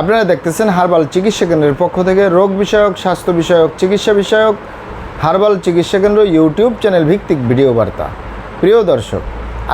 আপনারা দেখতেছেন হার্বাল চিকিৎসা কেন্দ্রের পক্ষ থেকে রোগ বিষয়ক, স্বাস্থ্য বিষয়ক, চিকিৎসা বিষয়ক, হার্বাল চিকিৎসা কেন্দ্র ইউটিউব চ্যানেল ভিত্তিক ভিডিও বার্তা। প্রিয় দর্শক,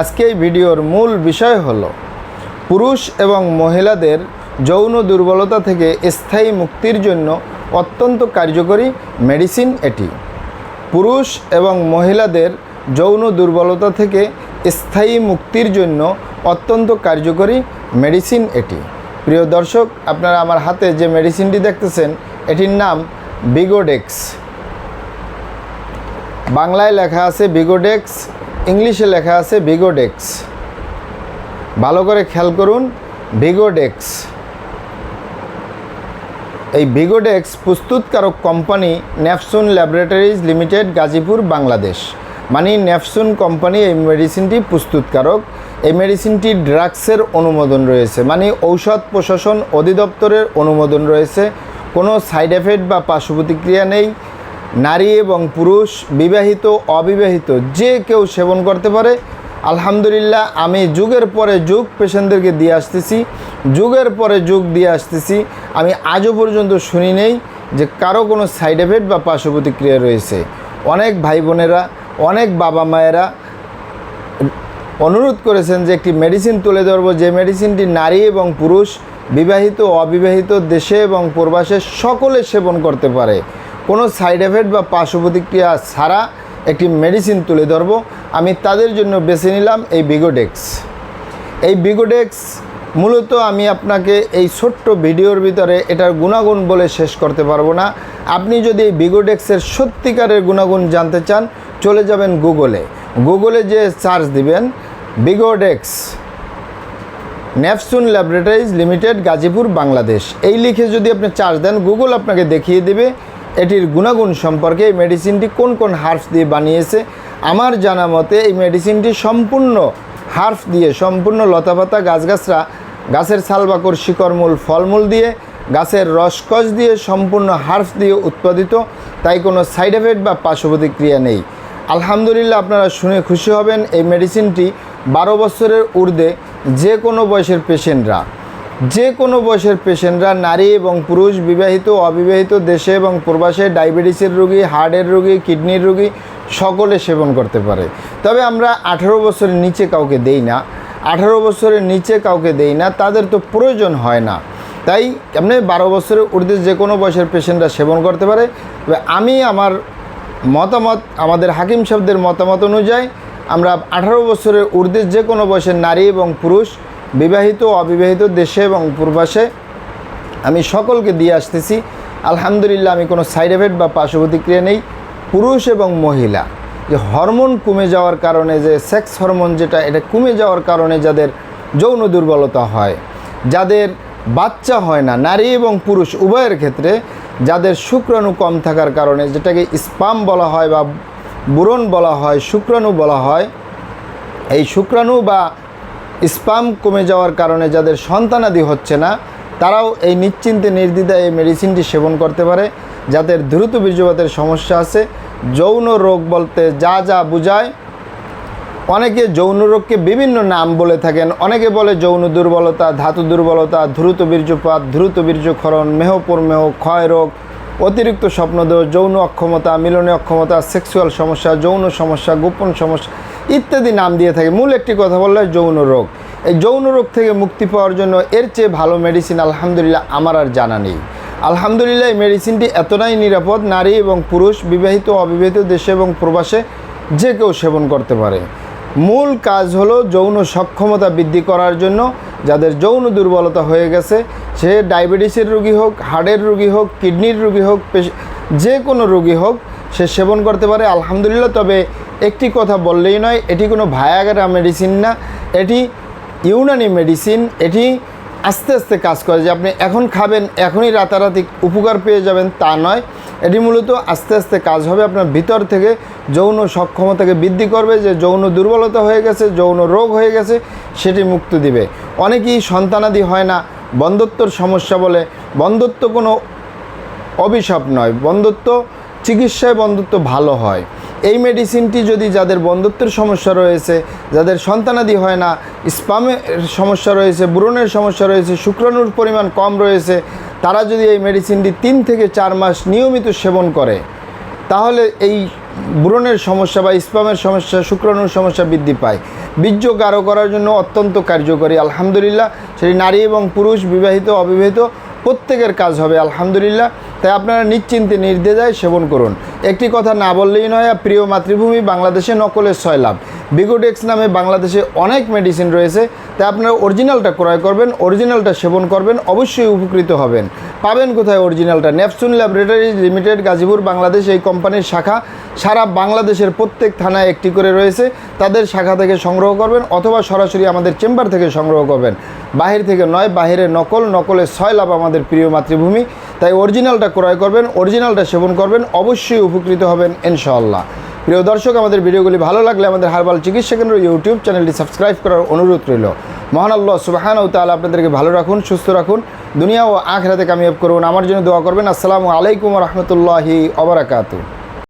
আজকে এই ভিডিওর মূল বিষয় হল পুরুষ এবং মহিলাদের যৌন দুর্বলতা থেকে স্থায়ী মুক্তির জন্য অত্যন্ত কার্যকরী মেডিসিন এটি। পুরুষ এবং মহিলাদের যৌন দুর্বলতা থেকে স্থায়ী মুক্তির জন্য অত্যন্ত কার্যকরী মেডিসিন এটি। প্রিয় দর্শক, আপনারা আমার হাতে যে মেডিসিনটি দেখতেছেন, এটির নাম বিগোডেক্স বাংলায় লেখা আছে বিগোডেক্স ইংলিশে লেখা আছে বিগোডেক্স ভালো করে খেয়াল করুন ভিগোডেক্স এই ভিগোডেক্স প্রস্তুতকারক company Napsun laboratories limited Gazipur, Bangladesh. মানে ন্যাপসুন কোম্পানি এই মেডিসিনটি প্রস্তুতকারক। এই মেডিসিনটি ড্রাগসের অনুমোদন রয়েছে মানে ঔষধ প্রশাসন অধিদপ্তরের অনুমোদন রয়েছে। কোনো সাইড এফেক্ট বা পার্শ্ব প্রতিক্রিয়া নেই। নারী এবং পুরুষ, বিবাহিত, অবিবাহিত, যে কেউ সেবন করতে পারে। আলহামদুলিল্লাহ, আমি যুগের পরে যুগ পেশেন্টদেরকে দিয়ে আসতেছি, যুগের পরে যুগ দিয়ে আসতেছি। আমি আজও পর্যন্ত শুনি নেই যে কারও কোনো সাইড এফেক্ট বা পার্শ্ব প্রতিক্রিয়া রয়েছে। অনেক ভাই বোনেরা, অনেক বাবা মায়েরা অনুরোধ করেছেন যে একটি মেডিসিন তুলে ধরবো, যে মেডিসিনটি নারী এবং পুরুষ, বিবাহিত অবিবাহিত দেশে এবং প্রবাসে সকলে সেবন করতে পারে। কোনো সাইড এফেক্ট বা পার্শ্ব প্রতিক্রিয়া ছাড়া একটি মেডিসিন তুলে ধরবো। আমি তাদের জন্য বেছে নিলাম এই বিগোডেক্স এই বিগোডেক্স মূলত আমি আপনাকে এই ছোট্ট ভিডিওর ভিতরে এটার গুণাগুণ বলে শেষ করতে পারব না। আপনি যদি এই বিগোডেক্সের সত্যিকারের গুণাগুণ জানতে চান, চলে যাবেন গুগলে গুগলে যে সার্চ দিবেন বিগোডেক্স ন্যাপসুন ল্যাবরেটরিজ লিমিটেড, গাজীপুর, বাংলাদেশ। এই লিখে যদি আপনি চার্জ দেন, গুগল আপনাকে দেখিয়ে দেবে এটির গুণাগুণ সম্পর্কে এই মেডিসিনটি কোন কোন হার্ফ দিয়ে বানিয়েছে। আমার জানা মতে এই মেডিসিনটি সম্পূর্ণ হার্ফ দিয়ে, সম্পূর্ণ লতাপাতা গাছগাছরা, গাছের ছালবাকর, শিকড়মূল, ফলমূল দিয়ে, গাছের রসকস দিয়ে সম্পূর্ণ হার্ফ দিয়ে উৎপাদিত, তাই কোনো সাইড এফেক্ট বা পার্শ্ব প্রতিক্রিয়া নেই। আলহামদুলিল্লাহ আপনারা শুনে খুশি হবেন। এই মেডিসিনটি বারো বছরের ঊর্ধ্বে যে কোনো বয়সের পেশেন্টরা, যে কোনো বয়সের পেশেন্টরা, নারী এবং পুরুষ, বিবাহিত অবিবাহিত দেশে এবং প্রবাসে ডায়াবেটিসের রোগী, হার্টের রোগী, কিডনির রোগী সকলে সেবন করতে পারে। তবে আমরা আঠারো বছরের নিচে কাউকে দেই না, আঠারো বছরের নিচে কাউকে দেই না, তাদের তো প্রয়োজন হয় না। তাই এমনি বারো বছরের ঊর্ধ্বে যে কোনো বয়সের পেশেন্টরা সেবন করতে পারে। তবে আমি আমার মতামত, আমাদের হাকিম সাহেবদের মতামত অনুযায়ী আমরা আঠারো বছরের ঊর্ধ্বে যে কোনো বয়সের নারী এবং পুরুষ, বিবাহিত অবিবাহিত দেশে এবং পূর্বাসে আমি সকলকে দিয়ে আসতেছি। আলহামদুলিল্লাহ, আমি কোনো সাইড এফেক্ট বা পার্শ্ব প্রতিক্রিয়া নেই। পুরুষ এবং মহিলা, যে হরমোন কমে যাওয়ার কারণে, যে সেক্স হরমোন যেটা, এটা কমে যাওয়ার কারণে যাদের যৌন দুর্বলতা হয়, যাদের বাচ্চা হয় না, নারী এবং পুরুষ উভয়ের ক্ষেত্রে যাদের শুক্রাণু কম থাকার কারণে যেটাকে স্পাম বলা হয় বা বুরন বলা হয়, শুক্রাণু বলা হয়, এই শুক্রাণু বা স্পাম কমে যাওয়ার কারণে যাদের সন্তানাদি হচ্ছে না, তারাও এই নিশ্চিন্তে নির্দ্বিধায় এই মেডিসিনটি সেবন করতে পারে, যাদের দ্রুত বীর্যপাতের সমস্যা আছে, যৌন রোগ বলতে যা যা বোঝায় অনেকে যৌন রোগকে বিভিন্ন নাম বলে থাকেন। অনেকে বলে যৌন দুর্বলতা, ধাতু দুর্বলতা দ্রুত বীর্যপাত দ্রুত বীর্যক্ষরণ মেহপরমেহ ক্ষয় রোগ, অতিরিক্ত স্বপ্নদেহ, যৌন অক্ষমতা, মিলনে অক্ষমতা, সেক্সুয়াল সমস্যা, যৌন সমস্যা, গোপন সমস্যা ইত্যাদি নাম দিয়ে থাকে। মূল একটি কথা বললে যৌন রোগ। এই যৌন রোগ থেকে মুক্তি পাওয়ার জন্য এর চেয়ে ভালো মেডিসিন আলহামদুলিল্লাহ আমার আর জানা নেই। আলহামদুলিল্লাহ, এই মেডিসিনটি এতটাই নিরাপদ, নারী এবং পুরুষ, বিবাহিত, অবিবাহিত, দেশে এবং প্রবাসে যে কেউ সেবন করতে পারে। মূল কাজ হলো যৌন সক্ষমতা বৃদ্ধি করার জন্য যাদের যৌন দুর্বলতা হয়ে গেছে, সে ডায়াবেটিসের রুগী হোক হার্টের রুগী হোক, কিডনির রুগী হোক যে কোনো রুগী হোক, সে সেবন করতে পারে, আলহামদুলিল্লাহ। তবে একটি কথা বললেই নয়, এটি কোনো ভায়াগারা মেডিসিন না, এটি ইউনানি মেডিসিন, এটি আস্তে আস্তে কাজ করে যে আপনি এখন খাবেন, এখনই রাতারাতি উপকার পেয়ে যাবেন, তা নয়। এটি মূলত আস্তে আস্তে কাজ হবে আপনার ভিতর থেকে যৌন সক্ষমতাকে বৃদ্ধি করবে, যে যৌন দুর্বলতা হয়ে গেছে, যৌন রোগ হয়ে গেছে, সেটি মুক্তি দিবে। অনেকেই সন্তানাদি হয় না, বন্ধত্বর সমস্যা বলে। বন্ধত্ব কোনো অভিশাপ নয়, বন্ধুত্ব চিকিৎসায় বন্ধুত্ব ভালো হয়। এই মেডিসিনটি যদি যাদের বন্ধুত্বের সমস্যা রয়েছে, যাদের সন্তানাদি হয় না স্পামের সমস্যা রয়েছে, ব্রণের সমস্যা রয়েছে, শুক্রাণুর পরিমাণ কম রয়েছে তারা যদি এই মেডিসিনটি তিন থেকে চার মাস নিয়মিত সেবন করে, তাহলে এই ব্রণের সমস্যা বা স্পামের সমস্যা, শুক্রাণুর সমস্যা বৃদ্ধি পায়। বীর্য গাঢ় করার জন্য অত্যন্ত কার্যকরী, আলহামদুলিল্লাহ। সেটি নারী এবং পুরুষ, বিবাহিত, অবিবাহিত, প্রত্যেকের কাজ হবে, আলহামদুলিল্লাহ। তাই আপনারা নিশ্চিন্তে নির্দ্বিধায় সেবন করুন। একটি কথা না বললেই নয় প্রিয় মাতৃভূমি বাংলাদেশে নকলের লাভ বিগোডেক্স নামে বাংলাদেশে অনেক মেডিসিন রয়েছে তাই আপনারা অরিজিনালটা ক্রয় করবেন অরিজিনালটা সেবন করবেন, অবশ্যই উপকৃত হবেন। পাবেন কোথায় অরিজিনালটা নেপসুন ল্যাবরেটরিজ লিমিটেড গাজীপুর, বাংলাদেশ, এই কোম্পানির শাখা। সারা বাংলাদেশের প্রত্যেক থানায় একটি করে রয়েছে। তাদের শাখা থেকে সংগ্রহ করবেন অথবা সরাসরি আমাদের চেম্বার থেকে সংগ্রহ করবেন। বাহির থেকে নয়, বাহিরে নকল, নকলে ছয় লাভ আমাদের প্রিয় মাতৃভূমি। তাই অরিজিনালটা ক্রয় করবেন অরিজিনালটা সেবন করবেন, অবশ্যই উপকৃত হবেন, ইনশাআল্লাহ। প্রিয় দর্শক, আমাদের ভিডিওগুলি ভালো লাগলে আমাদের হারবাল চিকিৎসা কেন্দ্র ইউটিউব চ্যানেলটি সাবস্ক্রাইব করার অনুরোধ রইল। মহান আল্লাহ সুবাহান ও তাহলে আপনাদেরকে ভালো রাখুন, সুস্থ রাখুন। দুনিয়া ও আখ রাতে কামিয়াব করুন। আমার জন্য দোয়া করবেন। আসসালামু আলাইকুম রহমতুল্লাহি অবরাকাতু